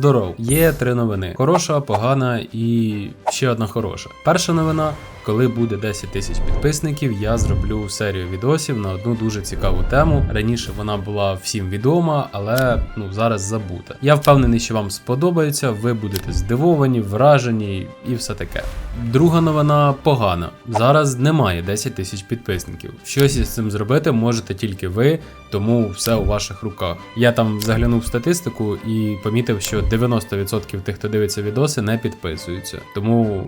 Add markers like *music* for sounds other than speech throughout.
здоров. Є три новини: хороша, погана і ще одна хороша. Перша новина. Коли буде 10 тисяч підписників, я зроблю серію відосів на одну дуже цікаву тему. Раніше вона була всім відома, але ну зараз забута. Я впевнений, що вам сподобається. Ви будете здивовані, вражені і все таке. Друга новина погана. Зараз немає 10 тисяч підписників. Щось із цим зробити можете тільки ви, тому все у ваших руках. Я там заглянув статистику і помітив, що 90% тих, хто дивиться відоси, не підписуються. Тому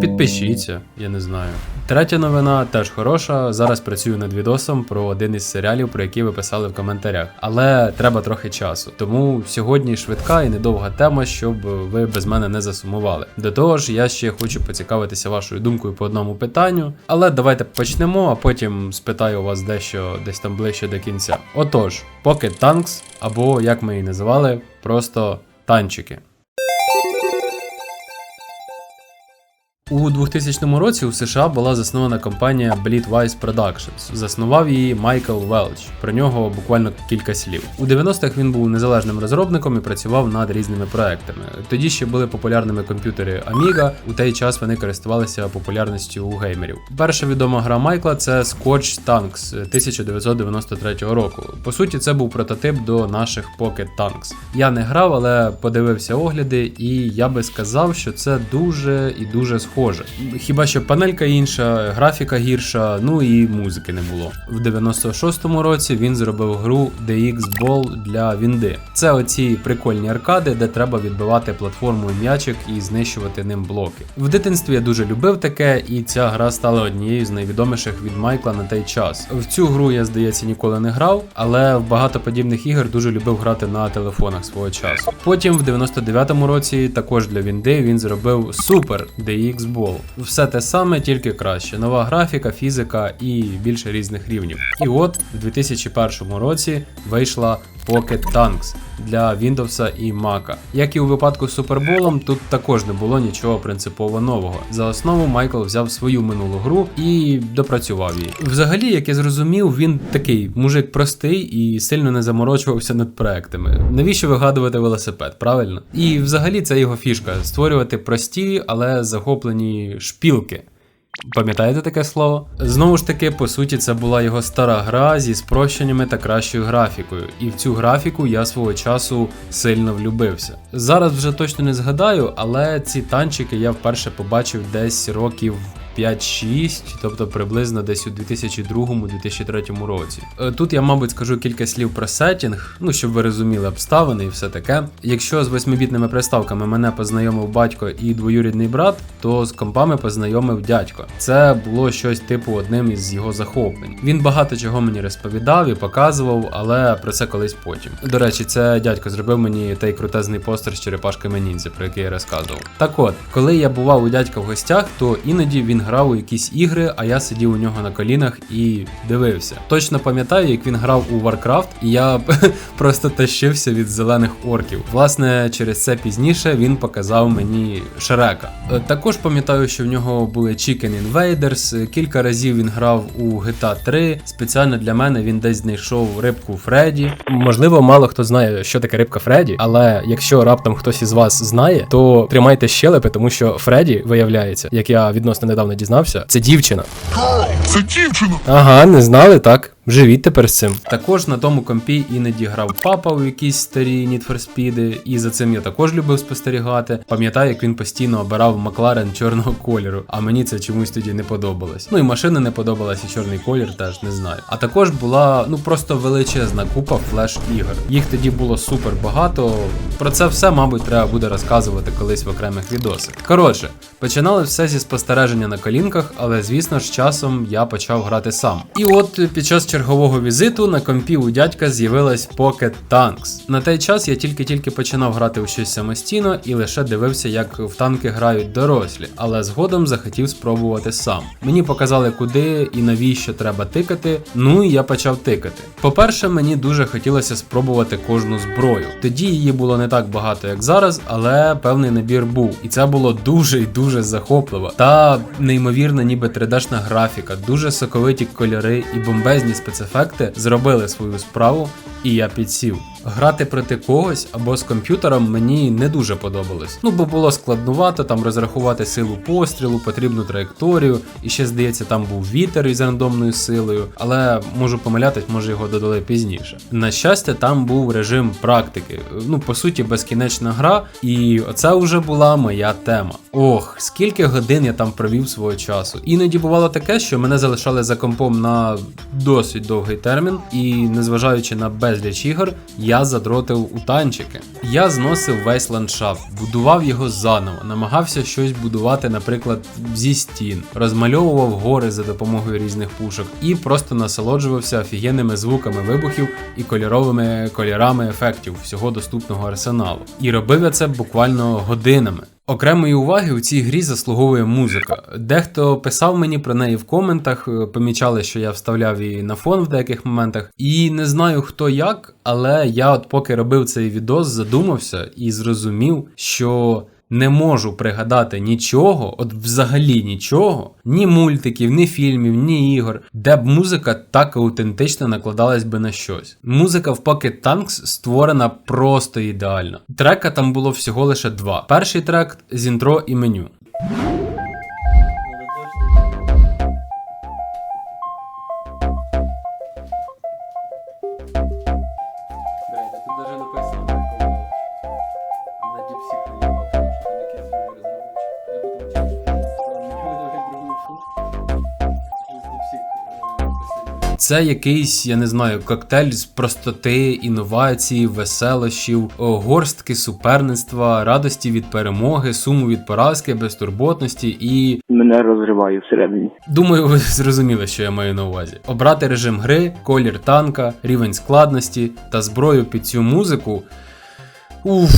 підпишіться, я не знаю. Третя новина теж хороша. Зараз працюю над відосом про один із серіалів, про який ви писали в коментарях. Але треба трохи часу. Тому сьогодні швидка і недовга тема, щоб ви без мене не засумували. До того ж, я ще хочу поцікавитися вашою думкою по одному питанню. Але давайте почнемо, а потім спитаю у вас дещо десь там ближче до кінця. Отож, Pocket Tanks, або як ми її називали, просто танчики. У 2000 році у США була заснована компанія Bleedwise Productions. Заснував її Майкл Велч. Про нього буквально кілька слів. У 90-х він був незалежним розробником і працював над різними проектами. Тоді ще були популярними комп'ютери Amiga, у той час вони користувалися популярністю у геймерів. Перша відома гра Майкла це Scorch Tanks 1993 року. По суті, це був прототип до наших Pocket Tanks. Я не грав, але подивився огляди, і я би сказав, що це дуже і дуже схоже схоже. Хіба що панелька інша, графіка гірша, ну і музики не було. В 96-му році він зробив гру DX Ball для Вінди. Це оці прикольні аркади, де треба відбивати платформу і м'ячик і знищувати ним блоки. В дитинстві я дуже любив таке, і ця гра стала однією з найвідоміших від Майкла на той час. В цю гру я, здається, ніколи не грав, але в багато подібних ігор дуже любив грати на телефонах свого часу. Потім в 99-му році, також для Вінди, він зробив Super DX Ball. Все те саме, тільки краще. Нова графіка, фізика і більше різних рівнів. І от у 2001 році вийшла Pocket Tanks для Windows і Mac. Як і у випадку з Суперболом, тут також не було нічого принципово нового. За основу Майкл взяв свою минулу гру і допрацював її. Взагалі, як я зрозумів, він такий мужик простий і сильно не заморочувався над проектами. Навіщо вигадувати велосипед, правильно? І взагалі це його фішка створювати прості, але захоплені шпілки. Пам'ятаєте таке слово? Знову ж таки, по суті, це була його стара гра зі спрощеннями та кращою графікою, і в цю графіку я свого часу сильно влюбився. Зараз вже точно не згадаю, але ці танчики я вперше побачив десь років 5-6, тобто приблизно десь у 2002-2003 році. Е, тут я, мабуть, скажу кілька слів про сетінг, ну щоб ви розуміли обставини і все таке. Якщо з 8-бітними приставками мене познайомив батько і двоюрідний брат, то з компами познайомив дядько. Це було щось типу одним із його захоплень. Він багато чого мені розповідав і показував, але про це колись потім. До речі, це дядько зробив мені той крутезний постер з черепашками ніндзя, про який я розказував. Так от, коли я бував у дядька в гостях, то іноді він грав у якісь ігри, а я сидів у нього на колінах і дивився. Точно пам'ятаю, як він грав у Warcraft, і я *laughs* просто тащився від зелених орків. Власне, через це пізніше він показав мені Шрека. Е, також пам'ятаю, що в нього були Chicken Invaders, кілька разів він грав у GTA 3. Спеціально для мене він десь знайшов рибку Фредді. Можливо, мало хто знає, що таке рибка Фредді, але якщо раптом хтось із вас знає, то тримайте щелепи, тому що Фредді виявляється, як я відносно недавно дізнався, це дівчина. Це дівчина. Ага, не знали, так? Живіть тепер з цим. Також на тому компі іноді грав папа у якісь старі Need for Speed, і за цим я також любив спостерігати. Пам'ятаю, як він постійно обирав Макларен чорного кольору, а мені це чомусь тоді не подобалось. Ну і машина не подобалась, і чорний колір теж не знаю. А також була ну просто величезна купа флеш-ігор. Їх тоді було супер багато. Про це все, мабуть, треба буде розказувати колись в окремих відосах. Коротше, починали все зі спостереження на колінках, але звісно ж часом я почав грати сам. І от під час чергового візиту на компі у дядька з'явилась Pocket Tanks. На той час я тільки-тільки починав грати у щось самостійно і лише дивився, як в танки грають дорослі, але згодом захотів спробувати сам. Мені показали, куди і навіщо треба тикати. Ну і я почав тикати. По-перше, мені дуже хотілося спробувати кожну зброю. Тоді її було не так багато, як зараз, але певний набір був. І це було дуже і дуже захопливо. Та неймовірна, ніби 3D-шна графіка, дуже соковиті кольори і бомбезні специфікації спецефекти зробили свою справу, і я підсів. Грати проти когось або з комп'ютером мені не дуже подобалось. Ну бо було складнувато там розрахувати силу пострілу, потрібну траєкторію, і ще здається, там був вітер із рандомною силою, але можу помилятись, може його додали пізніше. На щастя, там був режим практики. Ну, по суті, безкінечна гра, і оце вже була моя тема. Ох, скільки годин я там провів свого часу. Іноді бувало таке, що мене залишали за компом на досить довгий термін, і незважаючи на безліч ігор, я задротив у танчики. Я зносив весь ландшафт, будував його заново, намагався щось будувати, наприклад, зі стін, розмальовував гори за допомогою різних пушок і просто насолоджувався офігенними звуками вибухів і кольоровими кольорами ефектів всього доступного арсеналу. І робив я це буквально годинами. Окремої уваги у цій грі заслуговує музика. Дехто писав мені про неї в коментах, е, помічали, що я вставляв її на фон в деяких моментах. І не знаю хто як, але я, от поки робив цей відос, задумався і зрозумів, що не можу пригадати нічого, от взагалі нічого, ні мультиків, ні фільмів, ні ігор, де б музика так аутентично накладалась би на щось. Музика в Pocket Tanks створена просто ідеально. Трека там було всього лише два. Перший трек з інтро і меню. тут даже написано Це якийсь, я не знаю, коктейль з простоти, інновацій, веселощів, горстки суперництва, радості від перемоги, суму від поразки, безтурботності і мене розриває всередині. Думаю, ви зрозуміли, що я маю на увазі. Обрати режим гри, колір танка, рівень складності та зброю під цю музику. Уф,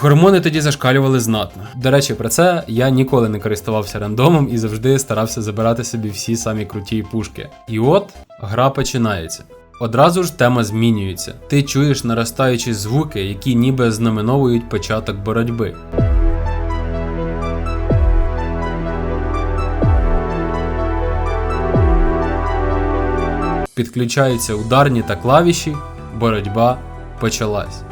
гормони тоді зашкалювали знатно. До речі, про це я ніколи не користувався рандомом і завжди старався забирати собі всі самі круті пушки. І от гра починається. Одразу ж тема змінюється. Ти чуєш наростаючі звуки, які ніби знаменовують початок боротьби. Підключаються ударні та клавіші, боротьба почалась.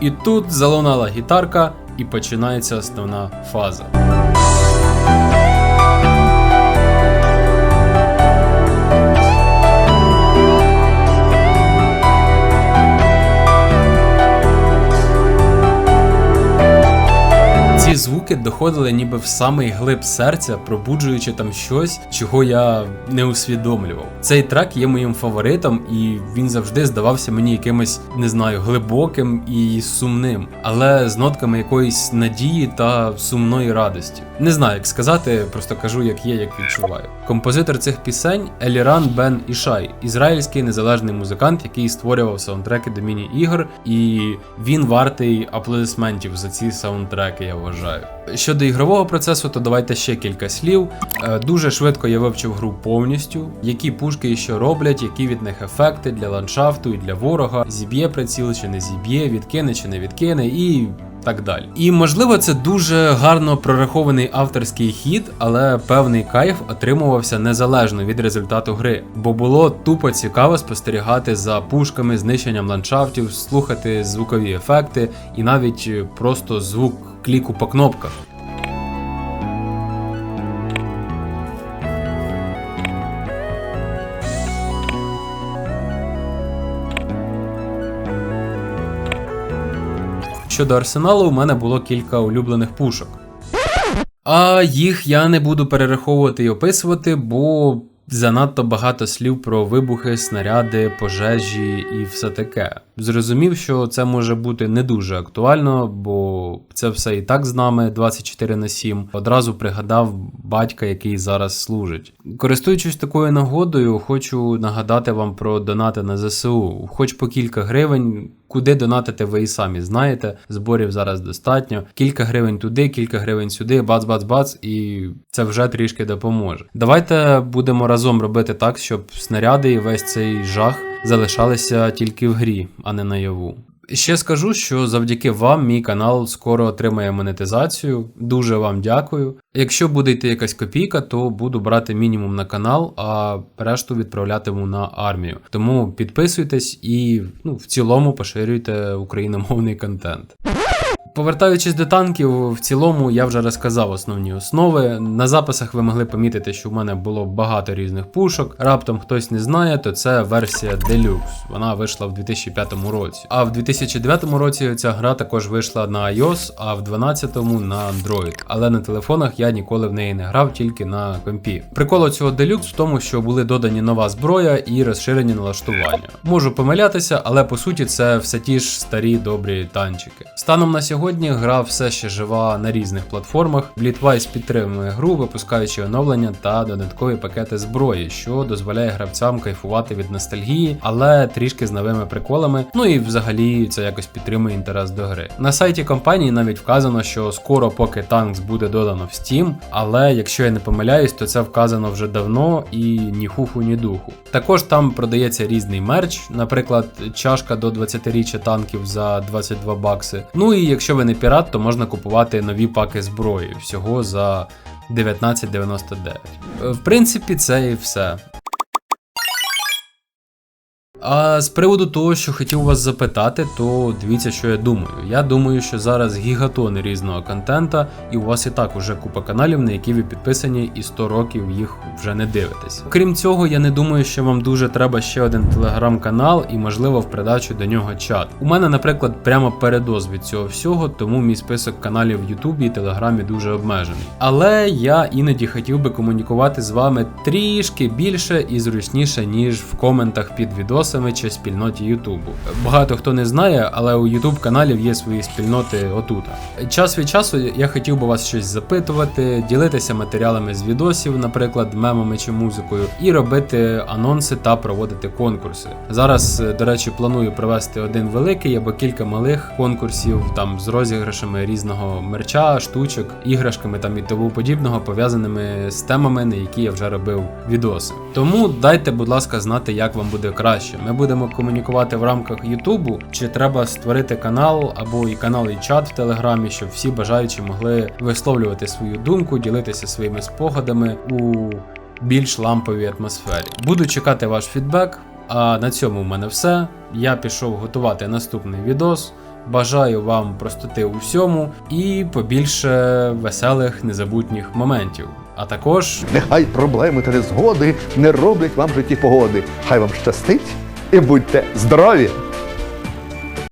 І тут залунала гітарка, і починається основна фаза. Ці звуки доходили ніби в самий глиб серця, пробуджуючи там щось, чого я не усвідомлював. Цей трек є моїм фаворитом, і він завжди здавався мені якимось, не знаю, глибоким і сумним, але з нотками якоїсь надії та сумної радості. Не знаю, як сказати, просто кажу, як є, як відчуваю. Композитор цих пісень Еліран Бен Ішай, ізраїльський незалежний музикант, який створював саундтреки до міні-ігор, і він вартий аплодисментів за ці саундтреки, я вважаю. Щодо ігрового процесу, то давайте ще кілька слів. Е, Дуже швидко я вивчив гру повністю, які пушки і що роблять, які від них ефекти для ландшафту і для ворога, зіб'є приціл чи не зіб'є, відкине чи не відкине, і так далі. І можливо, це дуже гарно прорахований авторський хід, але певний кайф отримувався незалежно від результату гри, бо було тупо цікаво спостерігати за пушками, знищенням ландшафтів, слухати звукові ефекти і навіть е, просто звук кліку по кнопках. Щодо арсеналу, у мене було кілька улюблених пушок. А їх я не буду перераховувати і описувати, бо занадто багато слів про вибухи, снаряди, пожежі і все таке. Зрозумів, що це може бути не дуже актуально, бо це все і так з нами 24 на 7. Одразу пригадав батька, який зараз служить. Користуючись такою нагодою, хочу нагадати вам про донати на ЗСУ, хоч по кілька гривень. Куди донатити, ви і самі знаєте. Зборів зараз достатньо. Кілька гривень туди, кілька гривень сюди, бац-бац-бац, і це вже трішки допоможе. Давайте будемо разом робити так, щоб снаряди і весь цей жах залишалися тільки в грі, а не наяву. Ще скажу, що завдяки вам мій канал скоро отримає монетизацію. Дуже вам дякую. Якщо буде йти якась копійка, то буду брати мінімум на канал, а решту відправлятиму на армію. Тому підписуйтесь і ну, в цілому поширюйте україномовний контент. Повертаючись до танків, в цілому я вже розказав основні основи. На записах ви могли помітити, що в мене було багато різних пушок. Раптом хтось не знає, то це версія Deluxe. Вона вийшла в 2005 році. А в 2009 році ця гра також вийшла на iOS, а в 2012 на Android. Але на телефонах я ніколи в неї не грав, тільки на компі. Прикол цього Deluxe в тому, що були додані нова зброя і розширені налаштування. Можу помилятися, але по суті це все ті ж старі добрі танчики. Станом на сьогодні гра все ще жива на різних платформах. Bleedwise підтримує гру, випускаючи оновлення та додаткові пакети зброї, що дозволяє гравцям кайфувати від ностальгії, але трішки з новими приколами. Ну і взагалі це якось підтримує інтерес до гри. На сайті компанії навіть вказано, що скоро, поки танкс буде додано в Steam, але якщо я не помиляюсь, то це вказано вже давно і ні хуху, ні духу. Також там продається різний мерч, наприклад, чашка до 20-річчя танків за 22 бакси. Ну і якщо ви не пірат, то можна купувати нові паки зброї всього за 19,99. Е, В принципі, це і все. А з приводу того, що хотів вас запитати, то дивіться, що я думаю. Я думаю, що зараз гігатони різного контента, і у вас і так уже купа каналів, на які ви підписані, і 100 років їх вже не дивитесь. Крім цього, я не думаю, що вам дуже треба ще один телеграм-канал і, можливо, в придачу до нього чат. У мене, наприклад, прямо передоз від цього всього, тому мій список каналів в Ютубі і Телеграмі дуже обмежений. Але я іноді хотів би комунікувати з вами трішки більше і зручніше, ніж в коментах під відосами чи спільноті Ютубу. Багато хто не знає, але у Ютуб каналів є свої спільноти отута. Час від часу я хотів би вас щось запитувати, ділитися матеріалами з відосів, наприклад, мемами чи музикою, і робити анонси та проводити конкурси. Зараз, до речі, планую провести один великий або кілька малих конкурсів там з розіграшами різного мерча, штучок, іграшками там і тому подібного, пов'язаними з темами, на які я вже робив відоси. Тому дайте, будь ласка, знати, як вам буде краще. Ми будемо комунікувати в рамках Ютубу, чи треба створити канал або і канал, і чат в Телеграмі, щоб всі бажаючі могли висловлювати свою думку, ділитися своїми спогадами у більш ламповій атмосфері. Буду чекати ваш фідбек. А на цьому в мене все. Я пішов готувати наступний відос. Бажаю вам простоти у всьому і побільше веселих незабутніх моментів. А також Нехай проблеми та незгоди не роблять вам житті погоди. Хай вам щастить і будьте здорові!